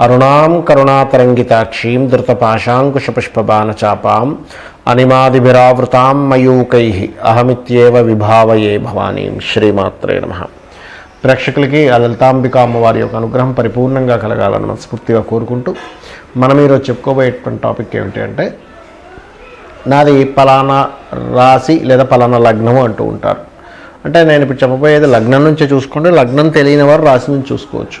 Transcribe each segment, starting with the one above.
అరుణాం కరుణాతరంగితాక్షీం ధృతపాశాంకుశపుష్పబాణచాపాం అనిమాదిభిరావృతాం మయూకై అహమిత్యేవ విభావయే భవానీం శ్రీమాత్రే నమ. ప్రేక్షకులకి ఆ లలితాంబిక అమ్మవారి యొక్క అనుగ్రహం పరిపూర్ణంగా కలగాలని మనస్ఫూర్తిగా కోరుకుంటూ మనం ఈరోజు చెప్పుకోబోయేటువంటి టాపిక్ ఏమిటి అంటే నాది పలానా రాశి లేదా పలానా లగ్నము అంటూ ఉంటారు. అంటే నేను ఇప్పుడు చెప్పబోయేది లగ్నం నుంచే చూసుకుంటే లగ్నం తెలియని వారు రాశి నుంచి చూసుకోవచ్చు.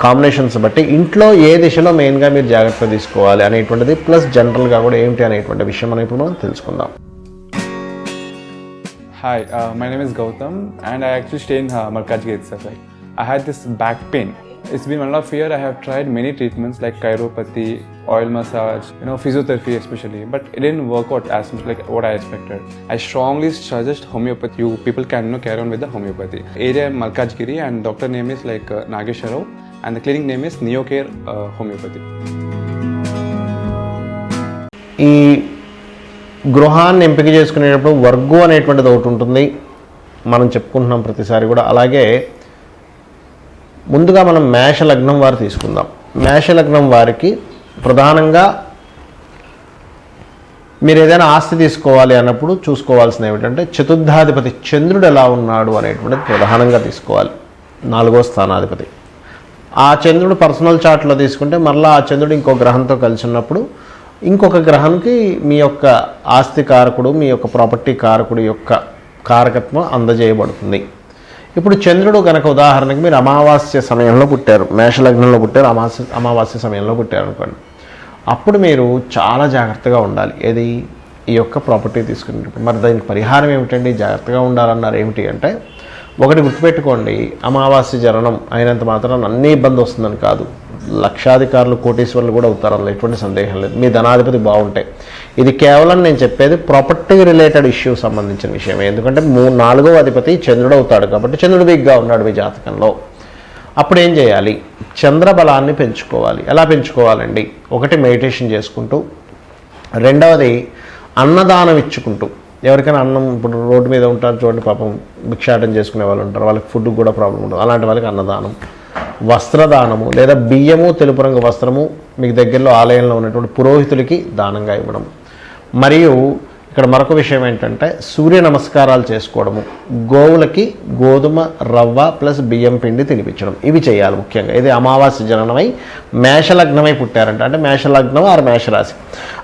కాంబినేషన్స్ బట్టి ఇంట్లో ఏ దిశలో మెయిన్గా మీరు జాగ్రత్త తీసుకోవాలి అనేటువంటిది ప్లస్ జనరల్గా కూడా ఏమిటి అనేటువంటి విషయం అని ఇప్పుడు మనం తెలుసుకుందాం. Hi my name is Gautam and I actually stay in Markaz gate sir I had this back pain it's been one of year I have tried many treatments like chiropathy oil massage you know physiotherapy especially but it in work out as much like what I expected I strongly suggest homeopathy you people can no carry on with homeopathy area Malkajgiri and doctor name is like Nageswara Rao and the clinic name is Neocare uh, Homeopathy. ఈ గృహాన్ని ఎంపిక చేసుకునేటప్పుడు వర్గు అనేటువంటిది ఒకటి ఉంటుంది. మనం చెప్పుకుంటున్నాం ప్రతిసారి కూడా. అలాగే ముందుగా మనం మేష లగ్నం వారు తీసుకుందాం. మేష లగ్నం వారికి ప్రధానంగా మీరు ఏదైనా ఆస్తి తీసుకోవాలి అన్నప్పుడు చూసుకోవాల్సినవి ఏమిటంటే చతుర్థాధిపతి చంద్రుడు ఎలా ఉన్నాడు అనేటువంటిది ప్రధానంగా తీసుకోవాలి. నాలుగో స్థానాధిపతి. ఆ చంద్రుడు పర్సనల్ చార్ట్లో తీసుకుంటే మళ్ళీ ఆ చంద్రుడు ఇంకో గ్రహంతో కలిసి ఉన్నప్పుడు ఇంకొక గ్రహానికి మీ యొక్క ఆస్తి కారకుడు మీ యొక్క ప్రాపర్టీ కారకుడు యొక్క కారకత్వం అందజేయబడుతుంది. ఇప్పుడు చంద్రుడు కనుక ఉదాహరణకి మీరు అమావాస్య సమయంలో పుట్టారు మేషలగ్నంలో పుట్టారు అమావాస్య అమావాస్య సమయంలో పుట్టారు అనుకోండి. అప్పుడు మీరు చాలా జాగ్రత్తగా ఉండాలి. ఏది? ఈ యొక్క ప్రాపర్టీ తీసుకునేటప్పుడు. మరి దానికి పరిహారం ఏమిటండి? జాగ్రత్తగా ఉండాలన్నారు ఏమిటి అంటే ఒకటి గుర్తుపెట్టుకోండి అమావాస్య జననం అయినంత మాత్రం అన్ని ఇబ్బంది వస్తుందని కాదు. లక్షాధికారులు కోటీశ్వరులు కూడా అవుతారు అందులో ఎటువంటి సందేహం లేదు. మీ ధనాధిపతి బాగుంటాయి ఇది కేవలం నేను చెప్పేది ప్రాపర్టీ రిలేటెడ్ ఇష్యూ సంబంధించిన విషయం ఎందుకంటే మూ నాలుగో అధిపతి చంద్రుడు అవుతాడు కాబట్టి చంద్రుడు వీక్గా ఉన్నాడు మీ జాతకంలో. అప్పుడు ఏం చేయాలి? చంద్రబలాన్ని పెంచుకోవాలి. ఎలా పెంచుకోవాలండి? ఒకటి మెడిటేషన్ చేసుకుంటూ రెండవది అన్నదానం ఇచ్చుకుంటూ. ఎవరికైనా అన్నం ఇప్పుడు రోడ్డు మీద ఉంటారు చూడండి పాపం భిక్షాటం చేసుకునే వాళ్ళు ఉంటారు. వాళ్ళకి ఫుడ్ కూడా ప్రాబ్లం ఉంటుంది అలాంటి వాళ్ళకి అన్నదానం వస్త్రదానము లేదా బియ్యము తెలుపు రంగు వస్త్రము మీకు దగ్గరలో ఆలయంలో ఉన్నటువంటి పురోహితులకి దానంగా ఇవ్వడం. మరియు ఇక్కడ మరొక విషయం ఏంటంటే సూర్య నమస్కారాలు చేసుకోవడము. గోవులకి గోధుమ రవ్వ ప్లస్ బియ్యం పిండి తినిపించడం. ఇవి చేయాలి ముఖ్యంగా. ఇది అమావాస్య జననమై మేషలగ్నమై పుట్టారంట. అంటే మేషలగ్నం ఆరు మేషరాశి.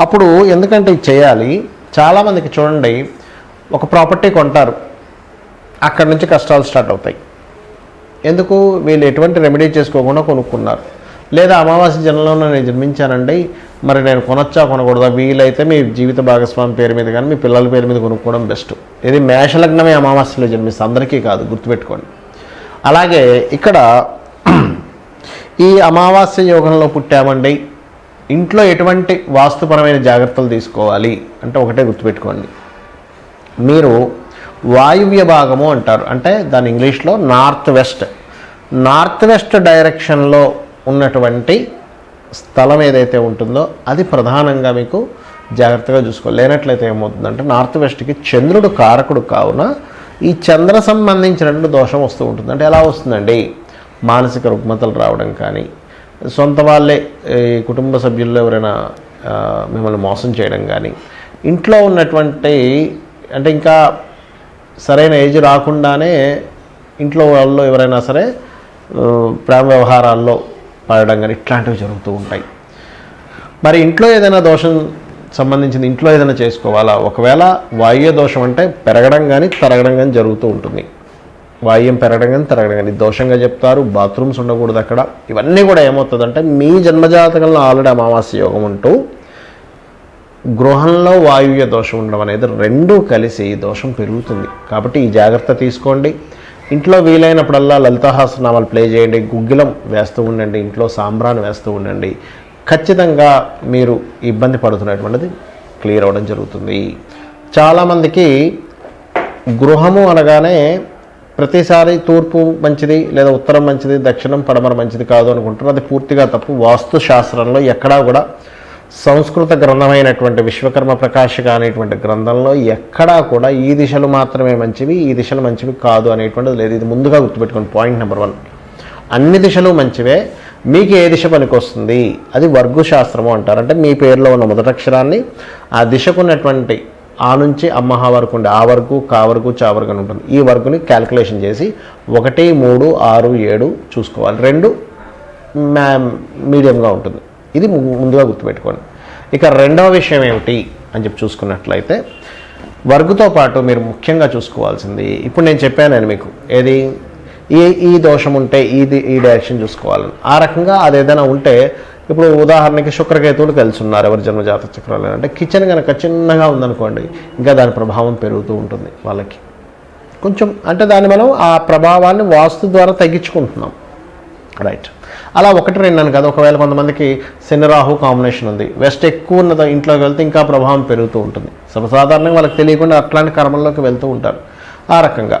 అప్పుడు ఎందుకంటే ఇది చేయాలి? చాలామందికి చూడండి ఒక ప్రాపర్టీ కొంటారు. అక్కడి నుంచి కష్టాలు స్టార్ట్ అవుతాయి. ఎందుకు? వీళ్ళు ఎటువంటి రెమెడీ చేసుకోకుండా కొనుక్కున్నారు. లేదా అమావాస్య జనంలో నేను జన్మించానండి. మరి నేను కొనొచ్చా కొనకూడదా? వీలైతే మీ జీవిత భాగస్వామి పేరు మీద కానీ మీ పిల్లల పేరు మీద కొనుక్కోవడం బెస్ట్ ఇది మేషలగ్నమే అమావాస్యలో జన్మిస్తే అందరికీ కాదు గుర్తుపెట్టుకోండి. అలాగే ఇక్కడ ఈ అమావాస్య యోగంలో పుట్టామండి. ఇంట్లో ఎటువంటి వాస్తుపరమైన జాగ్రత్తలు తీసుకోవాలి అంటే ఒకటే గుర్తుపెట్టుకోండి. మీరు వాయువ్య భాగము అంటారు. అంటే దాని ఇంగ్లీష్లో నార్త్ వెస్ట్. నార్త్ వెస్ట్ డైరెక్షన్లో ఉన్నటువంటి స్థలం ఏదైతే ఉంటుందో అది ప్రధానంగా మీకు జాగ్రత్తగా చూసుకోవాలి లేనట్లయితే ఏమవుతుందంటే నార్త్ వెస్ట్కి చంద్రుడు కారకుడు కావున ఈ చంద్ర సంబంధించినటువంటి దోషం వస్తూ ఉంటుంది. అంటే ఎలా వస్తుందండి? మానసిక రుగ్మతలు రావడం కానీ సొంత వాళ్ళే ఈ కుటుంబ సభ్యుల్లో ఎవరైనా మిమ్మల్ని మోసం చేయడం కానీ ఇంట్లో ఉన్నటువంటి అంటే ఇంకా సరైన ఏజ్ రాకుండానే ఇంట్లో వాళ్ళు ఎవరైనా సరే ప్రేమ వ్యవహారాల్లో పడడం కానీ ఇట్లాంటివి జరుగుతూ ఉంటాయి. మరి ఇంట్లో ఏదైనా దోషం సంబంధించింది ఇంట్లో ఏదైనా చేసుకోవాలా? ఒకవేళ వాయు దోషం అంటే పెరగడం కానీ తరగడం కానీ జరుగుతూ ఉంటుంది. వాయుం పెరగడం కానీ తరగడం కానీ దోషంగా చెప్తారు బాత్రూమ్స్ ఉండకూడదు అక్కడ. ఇవన్నీ కూడా ఏమవుతుందంటే మీ జన్మజాతకంలో ఆల్రెడీ అమావాస్య యోగం ఉంటూ గృహంలో వాయువ్య దోషం ఉండడం అనేది రెండూ కలిసి దోషం పెరుగుతుంది. కాబట్టి ఈ జాగ్రత్త తీసుకోండి. ఇంట్లో వీలైనప్పుడల్లా లలితాహాసనామాలు ప్లే చేయండి. గుగ్గిలం వేస్తూ ఉండండి. ఇంట్లో సాంబ్రాన్ని వేస్తూ ఉండండి. ఖచ్చితంగా మీరు ఇబ్బంది పడుతున్నటువంటిది క్లియర్ అవ్వడం జరుగుతుంది. చాలామందికి గృహము అనగానే ప్రతిసారి తూర్పు మంచిది లేదా ఉత్తరం మంచిది దక్షిణం పడమర మంచిది కాదు అనుకుంటారు. అది పూర్తిగా తప్పు. వాస్తు శాస్త్రంలో ఎక్కడా కూడా సంస్కృత గ్రంథమైనటువంటి విశ్వకర్మ ప్రకాశిక అనేటువంటి గ్రంథంలో ఎక్కడా కూడా ఈ దిశలు మాత్రమే మంచివి ఈ దిశలు మంచివి కాదు అనేటువంటిది లేదు. ఇది ముందుగా గుర్తుపెట్టుకోండి. Point number one. అన్ని దిశలు మంచివే. మీకు ఏ దిశ పనికొస్తుంది? అది వర్గు శాస్త్రము అంటారు. అంటే మీ పేరులో ఉన్న మొదటి అక్షరాన్ని ఆ దిశకు ఉన్నటువంటి ఆ నుంచి అమ్మహ వరకు ఉండే ఆ వరకు కా వరకు చా వరకు అని ఉంటుంది. ఈ వరకుని క్యాల్కులేషన్ చేసి ఒకటి మూడు ఆరు ఏడు చూసుకోవాలి. రెండు మ్యా మీడియంగా ఉంటుంది. ఇది ముందుగా గుర్తుపెట్టుకోండి. ఇక రెండవ విషయం ఏమిటి అని చెప్పి చూసుకున్నట్లయితే వర్గుతో పాటు మీరు ముఖ్యంగా చూసుకోవాల్సింది ఇప్పుడు నేను చెప్పాను నేను మీకు ఏది? ఈ ఈ దోషం ఉంటే ఇది ఈ డైరెక్షన్ చూసుకోవాలని. ఆ రకంగా అది ఏదైనా ఉంటే ఇప్పుడు ఉదాహరణకి శుక్రకేతువులు కలిసి ఉన్నారు ఎవరి జన్మ జాతక చక్రాలు? అంటే కిచెన్ కనుక చిన్నగా ఉందనుకోండి ఇంకా దాని ప్రభావం పెరుగుతూ ఉంటుంది వాళ్ళకి. కొంచెం అంటే దాన్ని మనం ఆ ప్రభావాన్ని వాస్తు ద్వారా తగ్గించుకుంటున్నాం. రైట్ అలా ఒకటి రెండు అని కదా. ఒకవేళ కొంతమందికి శనిరాహు కాంబినేషన్ ఉంది. వెస్ట్ ఎక్కువ ఉన్నది ఇంట్లోకి వెళ్తే ఇంకా ప్రభావం పెరుగుతూ ఉంటుంది. సర్వసాధారణంగా వాళ్ళకి తెలియకుండా అట్లాంటి కర్మల్లోకి వెళ్తూ ఉంటారు. ఆ రకంగా.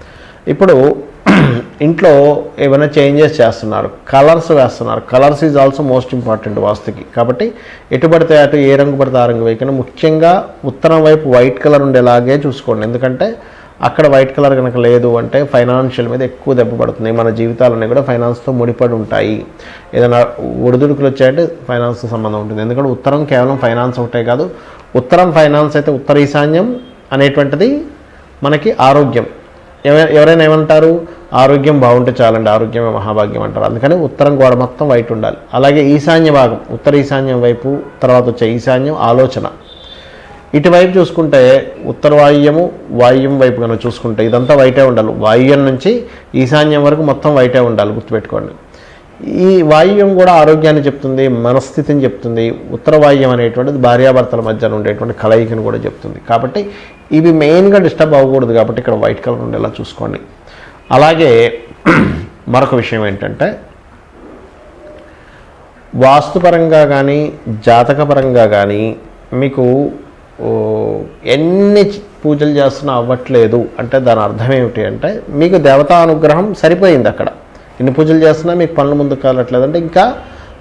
ఇప్పుడు ఇంట్లో ఏమైనా చేంజెస్ చేస్తున్నారు కలర్స్ వేస్తున్నారు. Colours is also most important వాస్తుకి. కాబట్టి ఎటు పడితే అటు ఏ రంగు పడితే ఆ రంగు వేయకుండా. ముఖ్యంగా ఉత్తరం వైపు వైట్ కలర్ ఉండేలాగే చూసుకోండి. ఎందుకంటే అక్కడ వైట్ కలర్ కనుక లేదు అంటే ఫైనాన్షియల్ మీద ఎక్కువ దెబ్బ పడుతుంది. మన జీవితాలన్నీ కూడా ఫైనాన్స్తో ముడిపడి ఉంటాయి. ఏదైనా ఒడిదుడుకులు వచ్చాయంటే ఫైనాన్స్తో సంబంధం ఉంటుంది. ఎందుకంటే ఉత్తరం కేవలం ఫైనాన్స్ ఒకటే కాదు. ఉత్తరం ఫైనాన్స్ అయితే ఉత్తర ఈశాన్యం అనేటువంటిది మనకి ఆరోగ్యం. ఎవరైనా ఏమంటారు? ఆరోగ్యం బాగుంటే చాలండి ఆరోగ్యమే మహాభాగ్యం అంటారు. అందుకని ఉత్తరం గోడ మొత్తం వైట్ ఉండాలి. అలాగే ఈశాన్య భాగం ఉత్తర ఈశాన్యం వైపు తర్వాత వచ్చే ఈశాన్యం ఆలోచన. ఇటువైపు చూసుకుంటే ఉత్తర వాయుము వాయుం వైపు కనుక చూసుకుంటే ఇదంతా వైటే ఉండాలి. వాయుం నుంచి ఈశాన్యం వరకు మొత్తం వైటే ఉండాలి గుర్తుపెట్టుకోండి. ఈ వాయువ్యం కూడా ఆరోగ్యాన్ని చెప్తుంది మనస్థితిని చెప్తుంది ఉత్తర వాయువ్యం అనేటువంటిది భార్యాభర్తల మధ్యన ఉండేటువంటి కలయికను కూడా చెప్తుంది. కాబట్టి ఇవి మెయిన్గా డిస్టర్బ్ అవ్వకూడదు కాబట్టి ఇక్కడ వైట్ కలర్ ఉండేలా చూసుకోండి. అలాగే మరొక విషయం ఏంటంటే వాస్తుపరంగా కానీ జాతకపరంగా కానీ మీకు ఎన్ని పూజలు చేస్తున్నా అవ్వట్లేదు అంటే దాని అర్థం ఏమిటి అంటే మీకు దేవతా అనుగ్రహం సరిపోయింది అక్కడ. ఎన్ని పూజలు చేస్తున్నా మీకు పనులు ముందు కావట్లేదంటే ఇంకా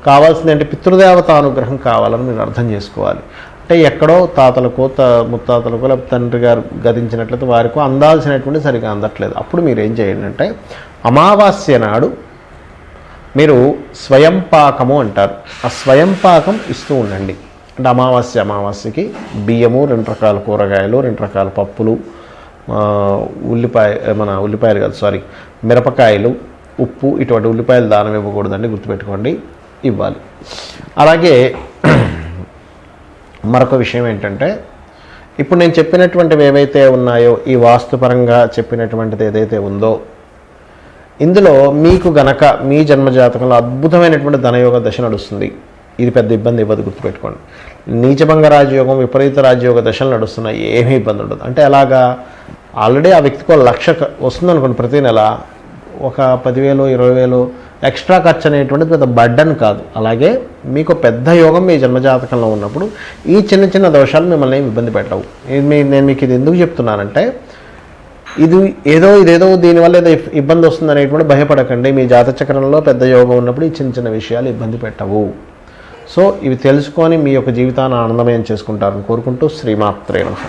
కావాల్సింది అంటే పితృదేవత అనుగ్రహం కావాలని మీరు అర్థం చేసుకోవాలి. అంటే ఎక్కడో తాతలకో త ముత్తాతలకో లేకపోతే తండ్రి గారు గదించినట్లయితే వారికో అందాల్సినటువంటి సరిగా అందట్లేదు. అప్పుడు మీరు ఏం చేయండి అంటే అమావాస్య నాడు మీరు స్వయం పాకము అంటారు. ఆ స్వయం పాకం ఇస్తూ ఉండండి. అంటే అమావాస్య అమావాస్యకి బియ్యము రెండు రకాల కూరగాయలు రెండు రకాల పప్పులు ఉల్లిపాయ మన ఉల్లిపాయలు కాదు సారీ మిరపకాయలు ఉప్పు ఇటువంటి ఉల్లిపాయలు దానం ఇవ్వకూడదండి గుర్తుపెట్టుకోండి ఇవ్వాలి. అలాగే మరొక విషయం ఏంటంటే ఇప్పుడు నేను చెప్పినటువంటివి ఏవైతే ఉన్నాయో ఈ వాస్తుపరంగా చెప్పినటువంటిది ఏదైతే ఉందో ఇందులో మీకు గనక మీ జన్మజాతకంలో అద్భుతమైనటువంటి ధనయోగ దశ నడుస్తుంది. ఇది పెద్ద ఇబ్బంది ఇవ్వదు గుర్తుపెట్టుకోండి. నీచభంగ రాజయోగం విపరీత రాజయోగ దశలు నడుస్తున్నాయి ఏమీ ఇబ్బంది ఉండదు. అంటే అలాగా ఆల్రెడీ ఆ వ్యక్తికి ఒక లక్ష వస్తుంది వస్తుందనుకోండి ప్రతి నెల ఒక పదివేలు ఇరవై వేలు ఎక్స్ట్రా ఖర్చు అనేటువంటిది పెద్ద బడ్డన్ కాదు. అలాగే మీకు పెద్ద యోగం మీ జన్మజాతకంలో ఉన్నప్పుడు ఈ చిన్న చిన్న దోషాలు మిమ్మల్ని ఇబ్బంది పెట్టవు. మీ నేను మీకు ఇది ఎందుకు చెప్తున్నానంటే ఇది ఏదో ఇదేదో దీనివల్ల ఏదో ఇబ్బంది వస్తుంది అనేటువంటి భయపడకండి. మీ జాత చక్రంలో పెద్ద యోగం ఉన్నప్పుడు ఈ చిన్న చిన్న విషయాలు ఇబ్బంది పెట్టవు. సో ఇవి తెలుసుకొని మీ యొక్క జీవితాన్ని ఆనందమయం చేసుకుంటారని కోరుకుంటూ శ్రీమాత్రే నమః.